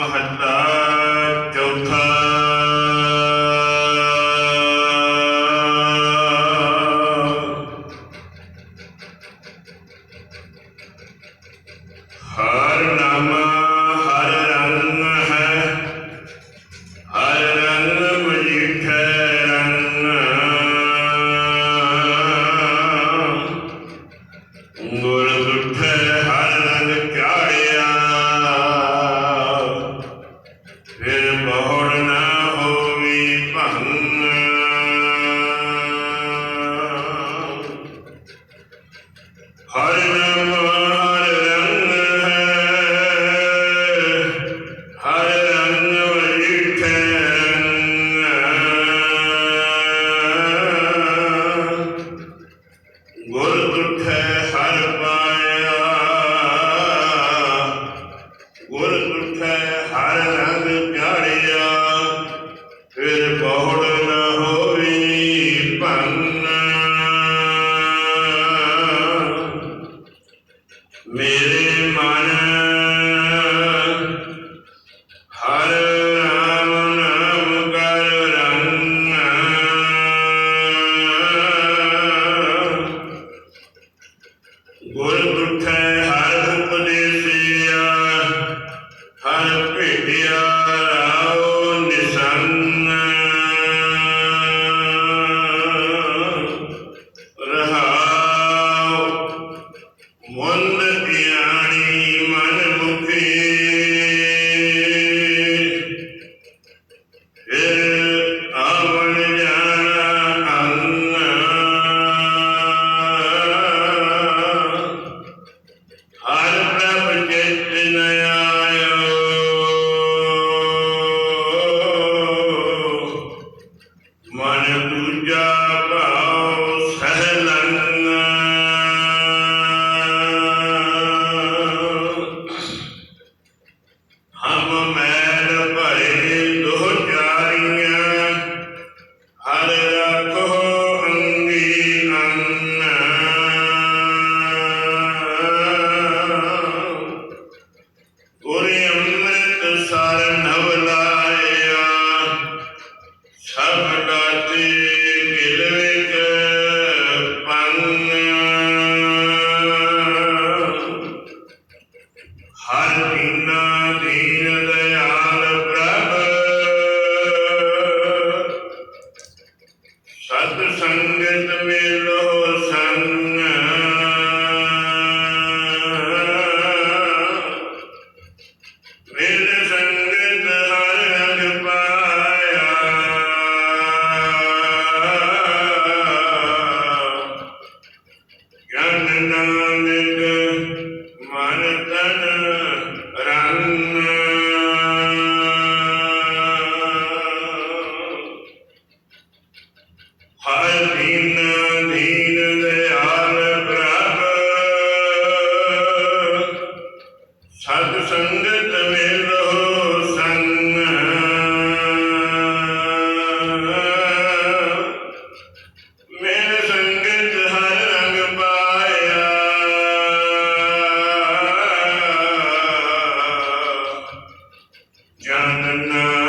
i love it ਹਰ ਨਾਮ ਹਰ ਰੰਗ ਹੈ ਹਰ ਰੰਗ ஒரு ਗੁਰੇ ਅੰਮ੍ਰਿਤ ਸਰ ਨਵਲਾ ਸਤ ਸੰਗਤ ਮੇਂ ਰਹੋ ਸੰਗ। ਮੇਂ ਸੰਗਤ ਹਰ ਰੰਗ ਪਾਇਆ। ਜਾਨਨਾ